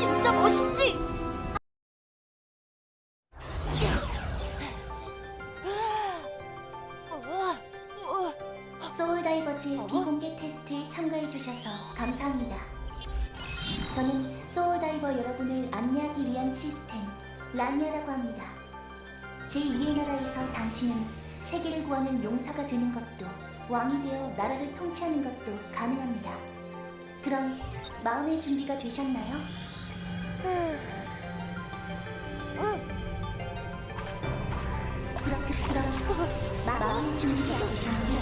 진짜 멋있지? 소울다이버즈 비공개 테스트에 참가해주셔서 감사합니다. 저는 소울다이버 여러분을 안내하기 위한 시스템, 라니아라고 합니다. 제2의 나라에서 당신은 세계를 구하는 용사가 되는 것도 왕이 되어 나라를 통치하는 것도 가능합니다. 그럼 마음의 준비가 되셨나요? 마음의 준비가 되셨나요?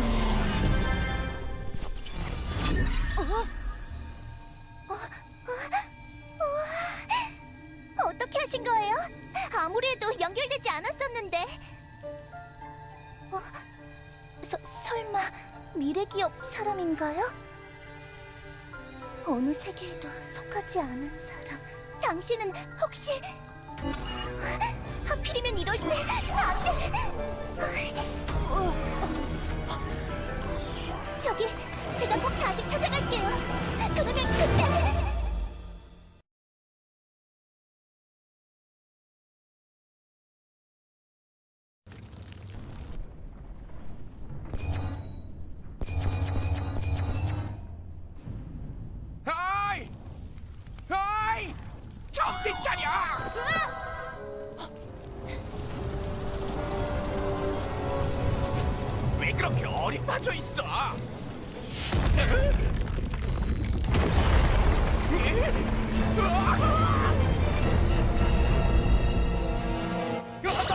어떻게 하신 거예요? 아무리 해도 연결되지 않았었는데. 어? 서, 설마 미래 기업 사람인가요? 어느 세계에도 속하지 않은 사람. 당신은 혹시 하필이면 이럴 때 안돼. 저기 제가 꼭 다시 찾아갈게요. 그러면 그때. 있어? 어서!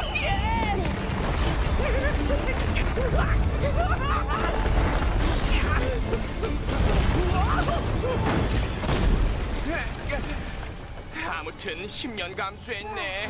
아무튼 10년 감수했네.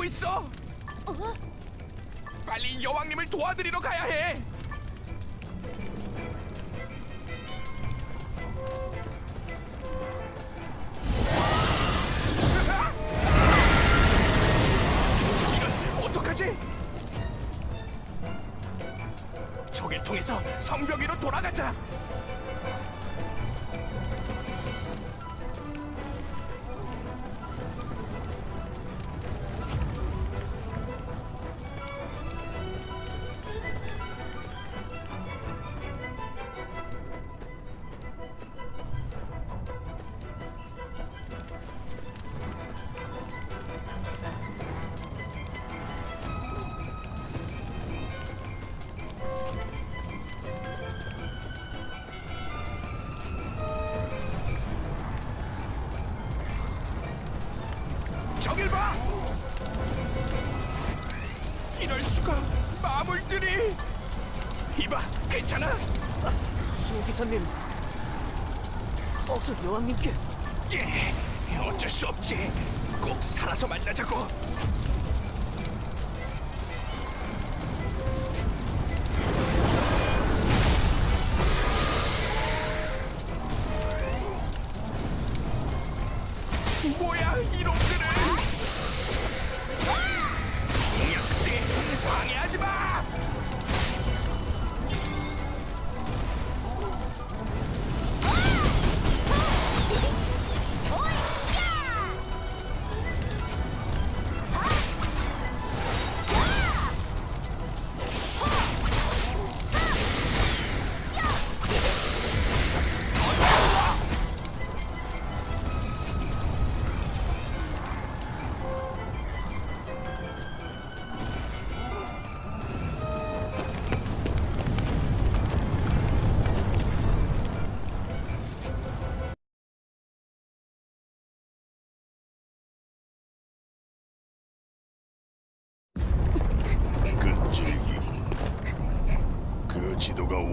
받고 있어. 빨리 여왕님을 도와드리러 가야 해. 이건 어떡하지? 적을 통해서 성벽 위로 돌아가자. 괜찮아? 수호기사님 어서 여왕님께 예, 어쩔 수 없지. 꼭 살아서 만나자고.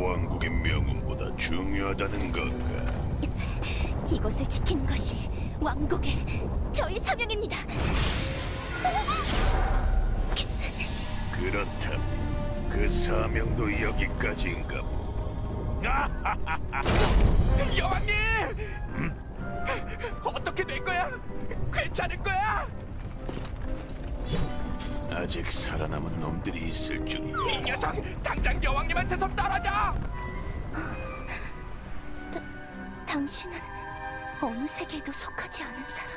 왕국의 명운보다 중요하다는 건가? 이곳을 지키는 것이 왕국의 저희 사명입니다. 그렇다면 그 사명도 여기까지인가 보. 여왕님! 어떻게 될 거야? 괜찮을 거야? 아직 살아남은 놈들이 있을 줄이야. 이 녀석 당장 여왕님한테서 떨어져! 당신은 어느 세계에도 속하지 않은 사람.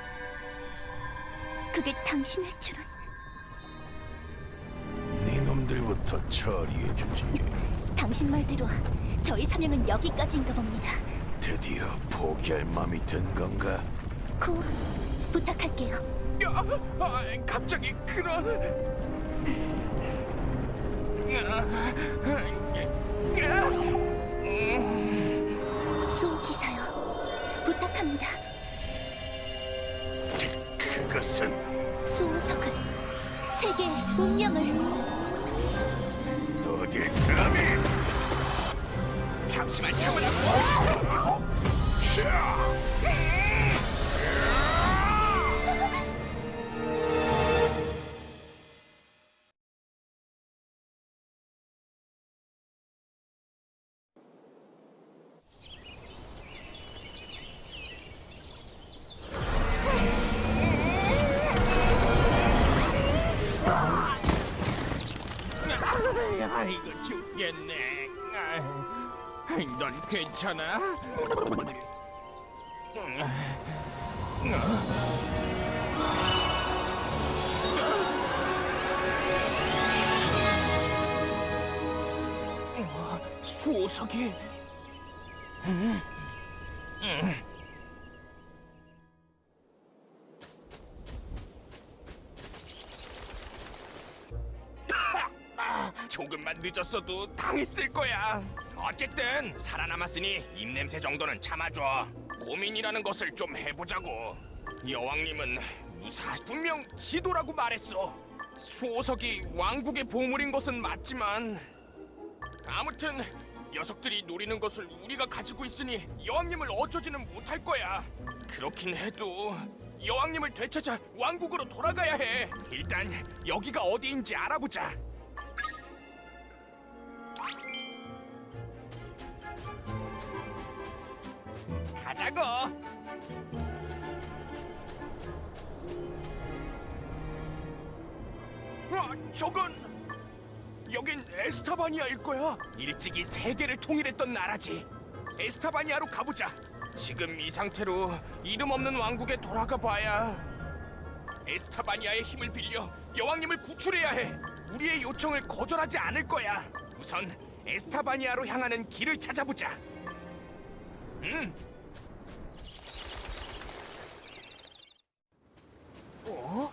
그게 당신일 줄은 네 놈들부터 처리해 주지. 당신 말대로 저희 사명은 여기까지인가 봅니다. 드디어 포기할 마음이 든 건가? 고 부탁할게요. 야, 아, 갑자기 그런... 수호기사요. 부탁합니다. 그것은 수호석은 세계의 운명을 어딜 감히? 잠시만 참으라고! 아 괜찮아? 수호석이 조금 늦었어도 당했을 거야. 어쨌든 살아남았으니 입냄새 정도는 참아줘. 고민이라는 것을 좀 해보자고. 여왕님은 무사 분명 지도라고 말했어. 수호석이 왕국의 보물인 것은 맞지만 아무튼 녀석들이 노리는 것을 우리가 가지고 있으니 여왕님을 어쩌지는 못할 거야. 그렇긴 해도 여왕님을 되찾아 왕국으로 돌아가야 해. 일단 여기가 어디인지 알아보자. 저건 여긴 에스타바니아일 거야. 일찍이 세계를 통일했던 나라지. 에스타바니아로 가보자. 지금 이 상태로 이름 없는 왕국에 돌아가 봐야 에스타바니아의 힘을 빌려 여왕님을 구출해야 해. 우리의 요청을 거절하지 않을 거야. 우선 에스타바니아로 향하는 길을 찾아보자. 응. 어?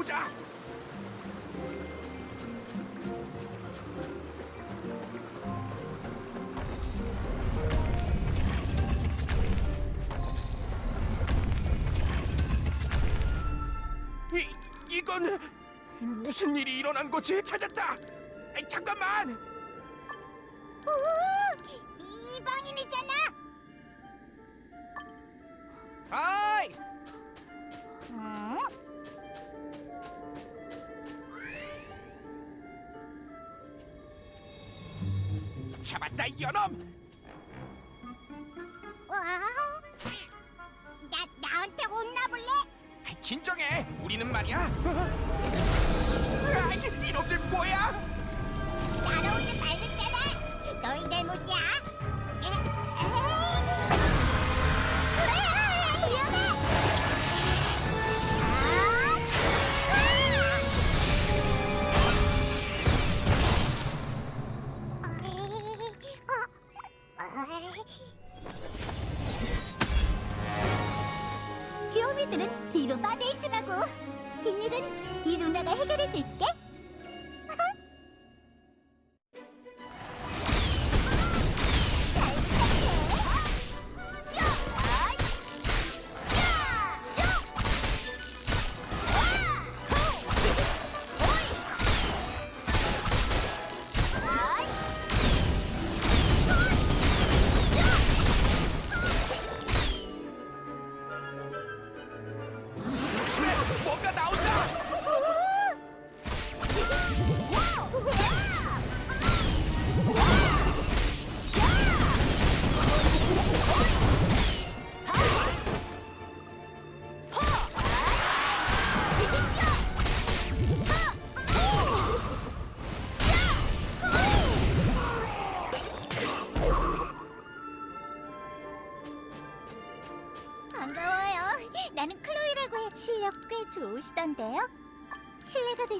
가 보자. 이 이건 무슨 일이 일어난 거지? 찾았다. 아이, 잠깐만. 오, 이방인이잖아. 아이, 응? 와, 나 나한테 혼나볼래? 아이, 진정해. 우리는 말이야. 아이, 이놈들 뭐야? 따라오지 말랬잖아. 너희 잘못이야. 귀요미들은 뒤로 빠져 있으라고. 뒷일은 이 누나가 해결해 줄게.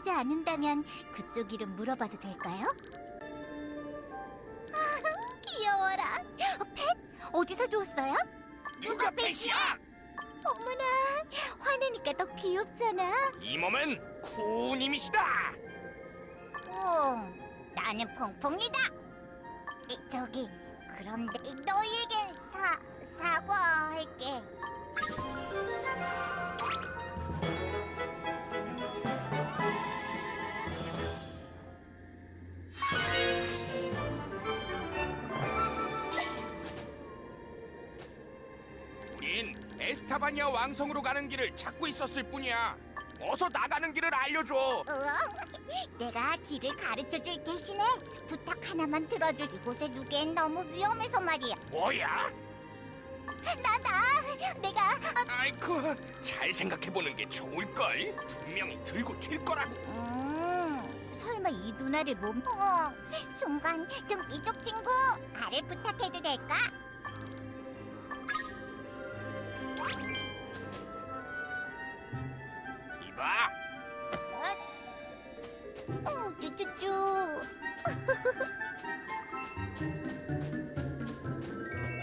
되지 않는다면 그쪽 이름 물어봐도 될까요? 귀여워라. 어, 펫? 어디서 주웠어요? 누가 펫이야? 어머나, 화내니까 더 귀엽잖아. 이 몸은 쿠님이시다. 응, 나는 퐁퐁이다. 이, 저기, 그런데 너희에겐 사 사과할게. 에스타바니아 왕성으로 가는 길을 찾고 있었을 뿐이야. 어서 나가는 길을 알려줘. 응, 내가 길을 가르쳐 줄 대신에 부탁 하나만 들어줄. 이곳에 누기엔 너무 위험해서 말이야. 뭐야? 나다. 내가 아이쿠, 잘 생각해보는 게 좋을걸. 분명히 들고 튈 거라고. 음, 설마 이 누나를 몸? 어, 순간 좀 이쪽 친구 아래 부탁해도 될까? 이봐, 어, 쭈쭈쭈.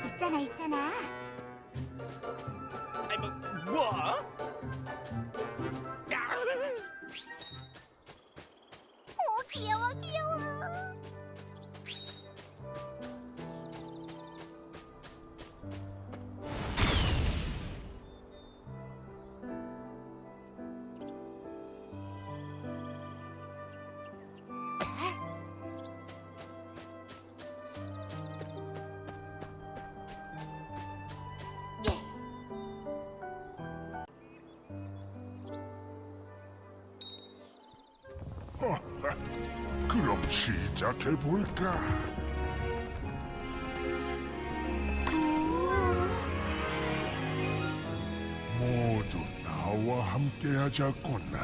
있잖아, 있잖아. 아이, 뭐, 뭐? 그럼 시작해 볼까? 모두 나와 함께하자꾸나.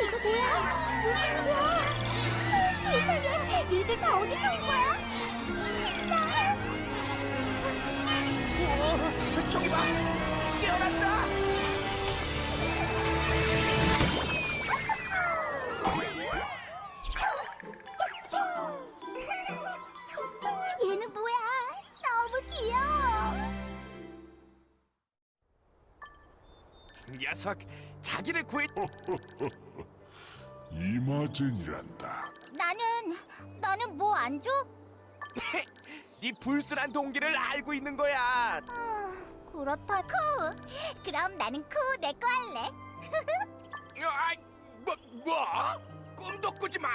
이거 뭐야? 무슨 일이야? 어, 세상에, 얘들 다 어디서 온 거야? 녀석, 자기를 구해. 이마젠이란다. 나는 나는 뭐 안 줘? 네 불순한 동기를 알고 있는 거야. 아, 그렇다. 쿠. 그럼 나는 쿠내거 할래. 아, 뭐, 뭐? 꿈도 꾸지 마.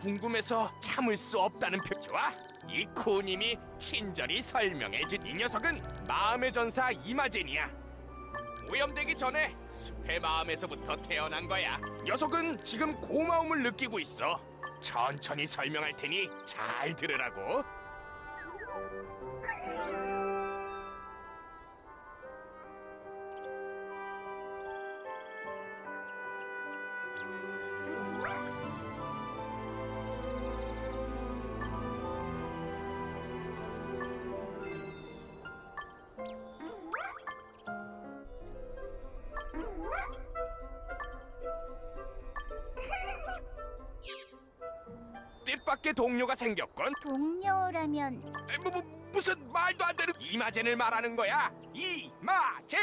궁금해서 참을 수 없다는 표지와 이 코님이 친절히 설명해준 이 녀석은 마음의 전사 이마젠이야. 오염되기 전에 숲의 마음에서부터 태어난 거야. 녀석은 지금 고마움을 느끼고 있어. 천천히 설명할 테니 잘 들으라고. 뜻밖의 동료가 생겼건 동료라면 에, 뭐, 뭐, 무슨 말도 안 되는 이마젠을 말하는 거야? 이마젠!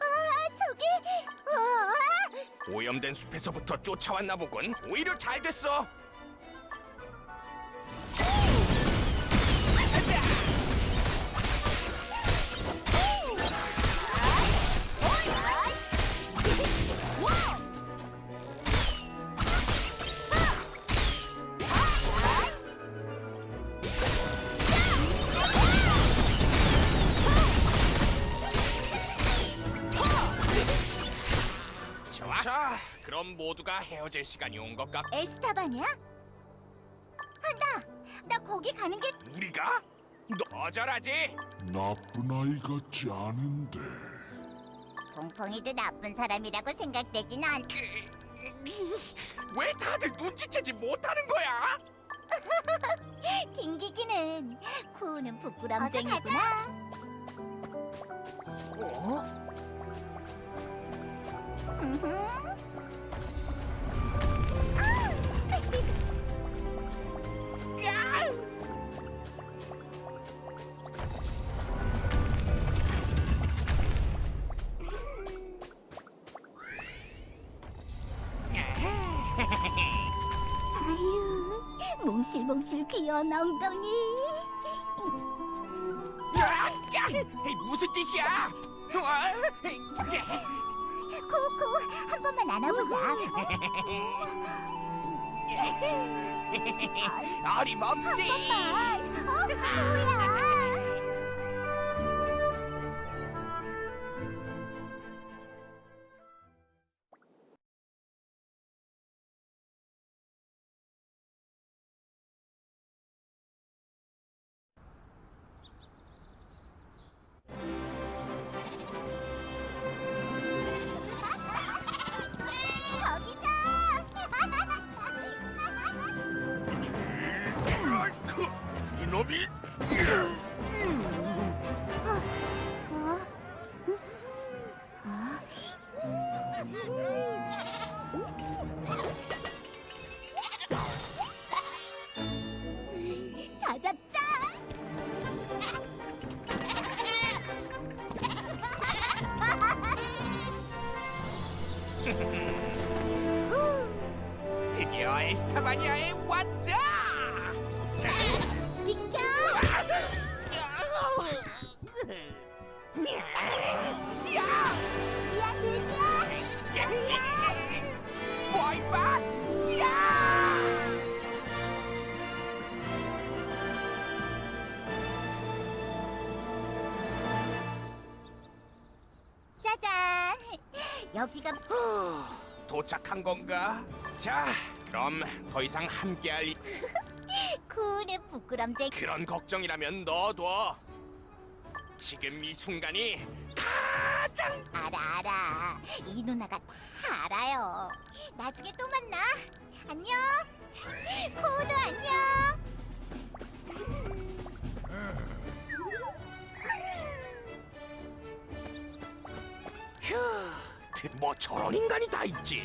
아 저기 어, 오염된 숲에서부터 쫓아왔나 보군. 오히려 잘 됐어 그럼 모두가 헤어질 시간이 온 것 같... 에스타반이야? 한다. 나 거기 가는 게 우리가? 너 거절하지? 나쁜 아이 같지 않은데. 퐁퐁이도 나쁜 사람이라고 생각되진 않. 왜 다들 눈치채지 못하는 거야? 튕기기는 쿠는 부끄럼쟁이구나. 어? 음흠. 몽실몽실 귀여운 엉덩이. 에이, 무슨 짓이야? 와, 에이, 코코, 한 번만 안아보자. 어림없지. 아, 어, 뭐야? 여기가 도착한 건가? 자, 그럼 더 이상 함께할 이- 쿨의 부끄럼쟁이. 그런 걱정이라면 넣어둬. 지금 이 순간이 가장 알아 알아. 이 누나가 다 알아요. 나중에 또 만나. 안녕. 코도 안녕. 휴, 뭐 저런 인간이 다 있지?